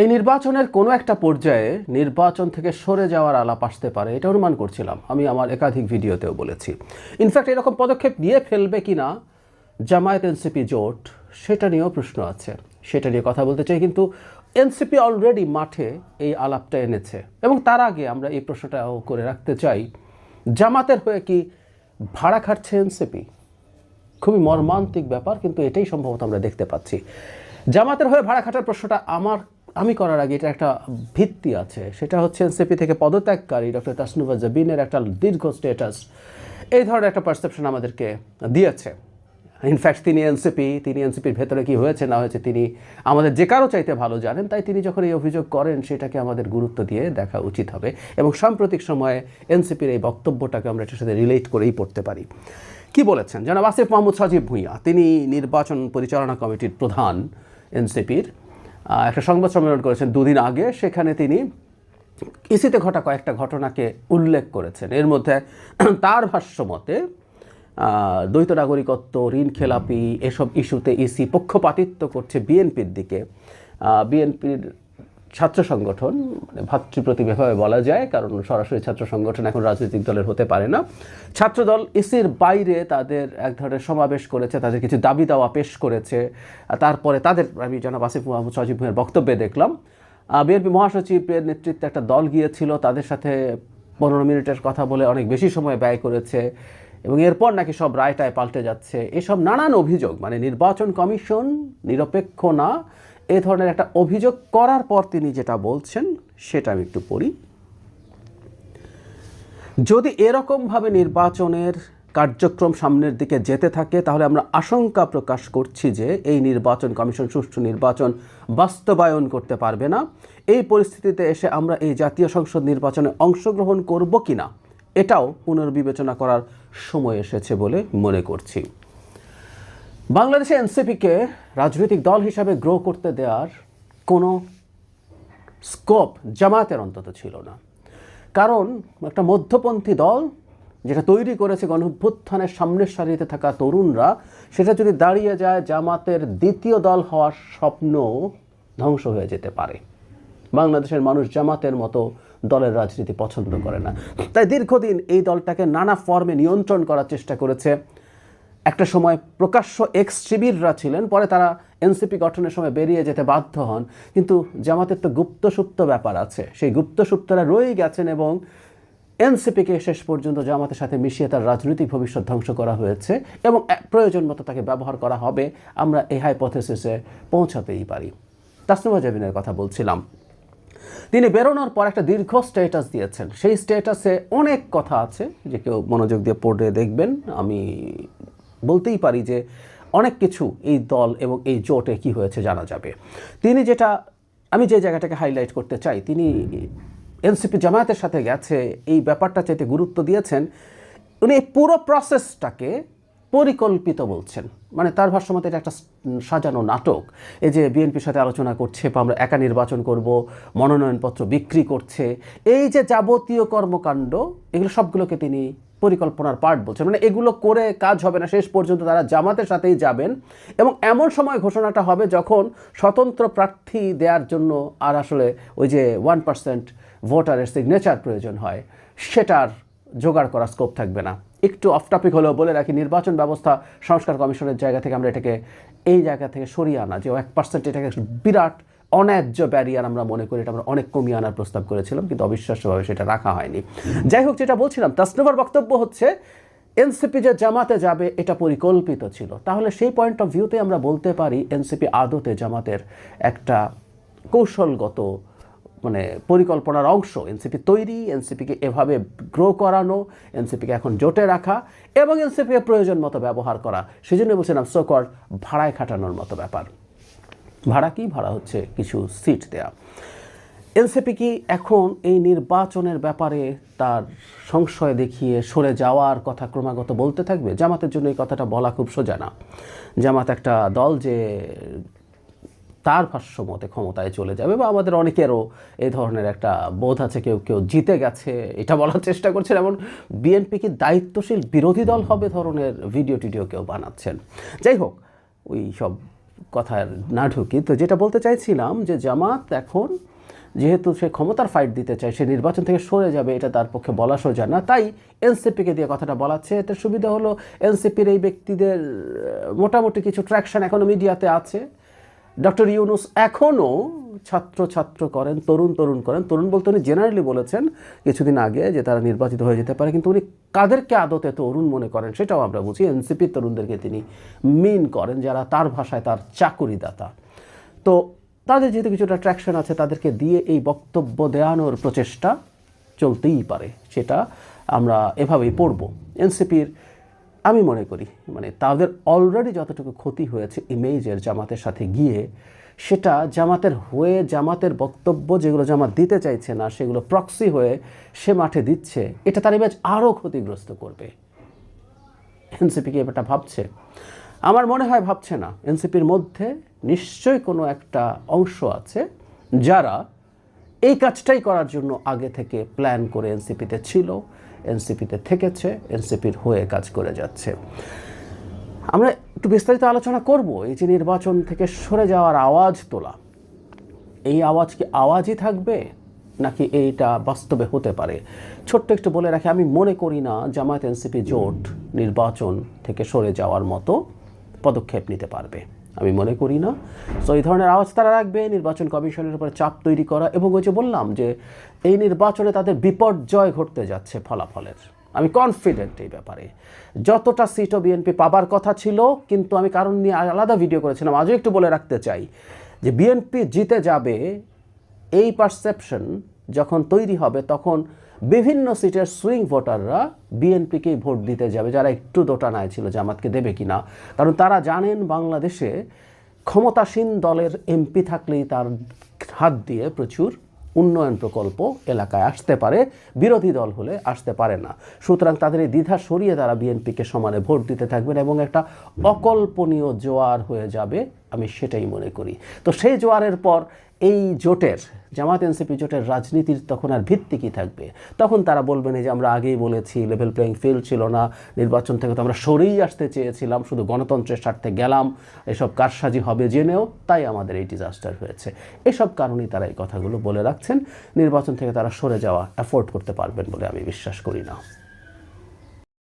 এই নির্বাচনের কোনো একটা পর্যায়ে নির্বাচন থেকে সরে যাওয়ার আলাপ আসতে পারে, এটা অনুমান করছিলাম। আমি আমার একাধিক ভিডিওতেও বলেছি। ইনফ্যাক্ট এরকম পদক্ষেপ নিয়ে ফেলবে কি না জামায়াত এনসিপি জোট, সেটা নিয়েও প্রশ্ন আছে। সেটা নিয়ে কথা বলতে চাই, কিন্তু এনসিপি অলরেডি মাঠে এই আলাপটা এনেছে। এবং তার আগে আমরা এই প্রশ্নটাও করে রাখতে চাই, জামাতের হয়ে কি ভাড়া খাটছে এনসিপি? খুবই মর্মান্তিক ব্যাপার, কিন্তু এটাই সম্ভবত আমরা দেখতে পাচ্ছি। জামাতের হয়ে ভাড়া খাটার প্রশ্নটা আমার আমি করার আগে এটা একটা ভিত্তি আছে। সেটা হচ্ছে এনসিপি থেকে পদত্যাগকারী ডক্টর তাসনুবা জাবিনের একটা দীর্ঘ স্টেটাস এই ধরনের একটা পারসেপশন আমাদেরকে দিয়েছে। ইনফ্যাক্ট তিনি এনসিপি, তিনি এনসিপির ভেতরে কি হয়েছে, না হয়েছে, তিনি আমাদের যে কারও চাইতে ভালো জানেন, তাই তিনি যখন এই অভিযোগ করেন, সেটাকে আমাদের গুরুত্ব দিয়ে দেখা উচিত হবে। এবং সাম্প্রতিক সময়ে এনসিপির এই বক্তব্যটাকে আমরা এটার সাথে রিলেট করেই পড়তে পারি। কি বলেছেন? জনাব আসিফ মাহমুদ সাজিব ভূঁইয়া, তিনি নির্বাচন পরিচালনা কমিটির প্রধান এনসিপির। একটা সংবাদ সম্মেলন করেছেন দুদিন আগে। সেখানে তিনি ইসিতে ঘটা কয়েকটা ঘটনাকে উল্লেখ করেছেন। এর মধ্যে তার ভাষ্য মতে দ্বৈত নাগরিকত্ব, ঋণ খেলাপি, এসব ইস্যুতে ইসি পক্ষপাতিত্ব করছে বিএনপির দিকে। বিএনপির ছাত্র সংগঠন মানে ভাতৃপ্রতিভাবে বলা যায়, কারণ সরাসরি ছাত্র সংগঠন এখন রাজনৈতিক দলের হতে পারে না। ছাত্রদল ইসির বাইরে তাদের এক ধরনের সমাবেশ করেছে, তাদের কিছু দাবি দাওয়া পেশ করেছে। তারপরে তাদের, আমি জনাব আসিফ মোহাম্মদ সজিব ভুঁইয়ের বক্তব্যে দেখলাম। বিএনপি মহাসচিবের নেতৃত্বে একটা দল গিয়েছিল, তাদের সাথে পনেরো মিনিটের কথা বলে অনেক বেশি সময় ব্যয় করেছে এবং এরপর নাকি সব রায়টায় পাল্টে যাচ্ছে। এসব নানান অভিযোগ মানে নির্বাচন কমিশন নিরপেক্ষ না এ ধরনের একটা অভিযোগ করার পর তিনি যেটা বলছেন, সেটা আমি একটু পড়ি। যদি এরকমভাবে নির্বাচনের কার্যক্রম সামনের দিকে যেতে থাকে, তাহলে আমরা আশঙ্কা প্রকাশ করছি যে এই নির্বাচন কমিশন, সুষ্ঠু নির্বাচন বাস্তবায়ন করতে পারবে না। এই পরিস্থিতিতে এসে আমরা এই জাতীয় সংসদ নির্বাচনে অংশগ্রহণ করব কি না এটাও পুনর্বিবেচনা করার সময় এসেছে বলে মনে করছি। বাংলাদেশে এনসিপিকে রাজনৈতিক দল হিসাবে গ্রো করতে দেওয়ার কোনো স্কোপ জামায়াতের অন্তত ছিল না। কারণ একটা মধ্যপন্থী দল যেটা তৈরি করেছে গণভ্যুত্থানের সামনের সারিতে থাকা তরুণরা, সেটা যদি দাঁড়িয়ে যায়, জামাতের দ্বিতীয় দল হওয়ার স্বপ্ন ধ্বংস হয়ে যেতে পারে। বাংলাদেশের মানুষ জামাতের মতো দলের রাজনীতি পছন্দ করে না। তাই দীর্ঘদিন এই দলটাকে নানা ফর্মে নিয়ন্ত্রণ করার চেষ্টা করেছে। একটা সময় প্রকাশ্য এক্স শিবিররা ছিলেন, পরে তারা এনসিপি গঠনের সময় বেরিয়ে যেতে বাধ্য হন। কিন্তু জামাতের তো গুপ্তসুপ্ত ব্যাপার আছে। সেই গুপ্তসুপ্তরা রয়েই গেছেন এবং এনসিপিকে শেষ পর্যন্ত জামাতের সাথে মিশিয়ে তার রাজনৈতিক ভবিষ্যৎ ধ্বংস করা হয়েছে এবং প্রয়োজন মতো তাকে ব্যবহার করা হবে। আমরা এই হাইপোথেসিসে পৌঁছাতেই পারি। তাসনুমা জাবিনের কথা বলছিলাম। তিনি বেরোনোর পর একটা দীর্ঘ স্ট্যাটাস দিয়েছেন। সেই স্ট্যাটাসে অনেক কথা আছে যে কেউ মনোযোগ দিয়ে পড়ে দেখবেন। আমি বলতেই পারি যে অনেক কিছু এই দল এবং এই জোটে কি হয়েছে জানা যাবে। তিনি যেটা, আমি যে জায়গাটাকে হাইলাইট করতে চাই, তিনি এনসিপি জামায়াতের সাথে গেছে, এই ব্যাপারটা চাইতে গুরুত্ব দিয়েছেন। উনি এই পুরো প্রসেসটাকে পরিকল্পিত বলছেন। মানে তার ভাষ্যমতে এটা একটা সাজানো নাটক। এই যে বিএনপির সাথে আলোচনা করছে বা আমরা একা নির্বাচন করব, মনোনয়নপত্র বিক্রি করছে, এই যে যাবতীয় কর্মকাণ্ড, এগুলো সবগুলোকে তিনি পরিকল্পনার পার্ট বলছেন। মানে এগুলো করে কাজ হবে না, শেষ পর্যন্ত তারা জামাতের সাথেই যাবেন এবং এমন সময় ঘোষণাটা হবে যখন স্বতন্ত্র প্রার্থী দেওয়ার জন্য আর আসলে ওই যে ওয়ান পার্সেন্ট ভোটারের সিগনেচার প্রয়োজন হয়, সেটার জোগাড় করার স্কোপ থাকবে না। একটু অফ টপিক হলেও বলে রাখি, নির্বাচন ব্যবস্থা সংস্কার কমিশনের জায়গা থেকে আমরা এটাকে, এই জায়গা থেকে সরিয়ে আনা যে এক পার্সেন্ট এটাকে বিরাট অন্যায্য ব্যারিয়ার আমরা মনে করি, এটা আমরা অনেক কমিয়ে আনার প্রস্তাব করেছিলাম, কিন্তু অবিশ্বাস্যভাবে সেটা রাখা হয়নি। যাই হোক, যেটা বলছিলাম তাসনুভার বক্তব্য হচ্ছে এনসিপি যে জামাতে যাবে, এটা পরিকল্পিত ছিল। তাহলে সেই পয়েন্ট অফ ভিউতে আমরা বলতে পারি এনসিপি আদতে জামাতের একটা কৌশলগত মানে পরিকল্পনার অংশ। এনসিপি তৈরি এনসিপিকে এভাবে গ্রো করানো এনসিপিকে এখন জোটে রাখা, এবং এনসিপিকে প্রয়োজন মতো ব্যবহার করা। সেজন্য বলছিলাম সোকর ভাড়ায় খাটানোর মতো ব্যাপার। ভাড়া কি? ভাড়া হচ্ছে কিছু সিট দেয়া। এনসিপি কি এখন এই নির্বাচনের ব্যাপারে তার সংশয় দেখিয়ে সরে যাওয়ার কথা ক্রমাগত বলতে থাকবে? জামাতের জন্য এই কথাটা বলা খুব সোজা না। জামাত একটা দল যে তার ভাষ্য মতে ক্ষমতায় চলে যাবে বা আমাদের অনেকেরও এই ধরনের একটা বোধ আছে, কেউ কেউ জিতে গেছে, এটা বলার চেষ্টা করছেন। এমন বিএনপি কি দায়িত্বশীল বিরোধী দল হবে ধরনের ভিডিও টিডিও কেউ বানাচ্ছেন? যাই হোক, ওই সব কথায় না ঢুকি, তো যেটা বলতে চাইছিলাম যে জামাত এখন যেহেতু সে ক্ষমতার ফাইট দিতে চায়, সে নির্বাচন থেকে সরে যাবে, এটা তার পক্ষে বলা সোজা না। তাই এনসিপিকে দিয়ে কথাটা বলাচ্ছে এটার সুবিধা হলো এনসিপির এই ব্যক্তিদের মোটামুটি কিছু ট্র্যাকশন এখনও মিডিয়াতে আছে। ডক্টর ইউনুস এখনও ছাত্র ছাত্র করেন, তরুণ তরুণ করেন। তরুণ বলতে উনি জেনারেলি বলেছেন কিছুদিন আগে যে তারা নির্বাচিত হয়ে যেতে পারে, কিন্তু উনি কাদেরকে আদতে তরুণ মনে করেন সেটাও আমরা বুঝি। এনসিপির তরুণদেরকে তিনি মিন করেন, যারা তার ভাষায় তার চাকুরিদাতা। তো তাদের যেহেতু কিছুটা ট্র্যাকশন আছে, তাদেরকে দিয়ে এই বক্তব্য দেওয়ানোর প্রচেষ্টা চলতেই পারে, সেটা আমরা এভাবেই পড়ব। এনসিপির আমি মনে করি মানে তাদের অলরেডি যতটুকু ক্ষতি হয়েছে ইমেজের জামাতের সাথে গিয়ে সেটা জামাতের হয়ে, জামাতের বক্তব্য যেগুলো জামাত দিতে চাইছে না, সেগুলো প্রক্সি হয়ে সে মাঠে দিচ্ছে, এটা তার ইমেজ আরও ক্ষতিগ্রস্ত করবে। এনসিপি কি ব্যাপারটা ভাবছে? আমার মনে হয় ভাবছে না। এনসিপির মধ্যে নিশ্চয়ই কোনো একটা অংশ আছে যারা এই কাজটাই করার জন্য আগে থেকে প্ল্যান করে এনসিপিতে ছিল, এনসিপিতে থেকেছে, এনসিপির হয়ে কাজ করে যাচ্ছে। আমরা একটু বিস্তারিত আলোচনা করব। এই যে নির্বাচন থেকে সরে যাওয়ার আওয়াজ তোলা, এই আওয়াজ কি আওয়াজই থাকবে? নাকি এইটা বাস্তবে হতে পারে? ছোট্ট একটু বলে রাখি, আমি মনে করি না জামায়াত এনসিপি জোট নির্বাচন থেকে সরে যাওয়ার মতো পদক্ষেপ নিতে পারবে। আমি মনে করি না। সো এই ধরনের আওয়াজ তারা রাখবে, নির্বাচন কমিশনের উপরে চাপ তৈরি করা এবং ওই যে বললাম যে, এই নির্বাচনে তাদের বিপর্যয় ঘটতে যাচ্ছে ফলাফলের। আমি কনফিডেন্ট এই ব্যাপারে। যতটা সিটও বিএনপি পাবার কথা ছিল, কিন্তু আমি কারণ নিয়ে আলাদা ভিডিও করেছিলাম। আজও একটু বলে রাখতে চাই যে বিএনপি জিতে যাবে এই পারসেপশন যখন তৈরি হবে, তখন বিভিন্ন সিটের সুইং ভোটাররা বিএনপিকেই ভোট দিতে যাবে, যারা একটু দোটানায় ছিল, জামাতকে দেবে কি না কারণ তারা জানেন বাংলাদেশে ক্ষমতাসীন দলের এমপি থাকলেই তার হাত দিয়ে প্রচুর উন্নয়ন প্রকল্প এলাকায় আসতে পারে, বিরোধী দল হলে আসতে পারে না। সুতরাং তাদের এই দ্বিধা সরিয়ে তারা বিএনপিকে সমানে ভোট দিতে থাকবেন এবং একটা অকল্পনীয় জোয়ার হয়ে যাবে আমি সেটাই মনে করি। তো সেই জোয়ারের পর এই জোটের জামাত এনসিপি জোটের রাজনীতির তখন আর ভিত্তি কী থাকবে? তখন তারা বলবেন যে আমরা আগেই বলেছি লেভেল প্লেয়িং ফিল্ড ছিল না, নির্বাচন থেকে তো আমরা সরেই আসতে চেয়েছিলাম, শুধু গণতন্ত্রের স্বার্থে গেলাম, এসব কারসাজি হবে জেনেও তাই আমাদের এই ডিজাস্টার হয়েছে। এসব কারণেই তারা এই কথাগুলো বলে রাখছেন। নির্বাচন থেকে তারা সরে যাওয়া অ্যাফোর্ড করতে পারবেন বলে আমি বিশ্বাস করি না।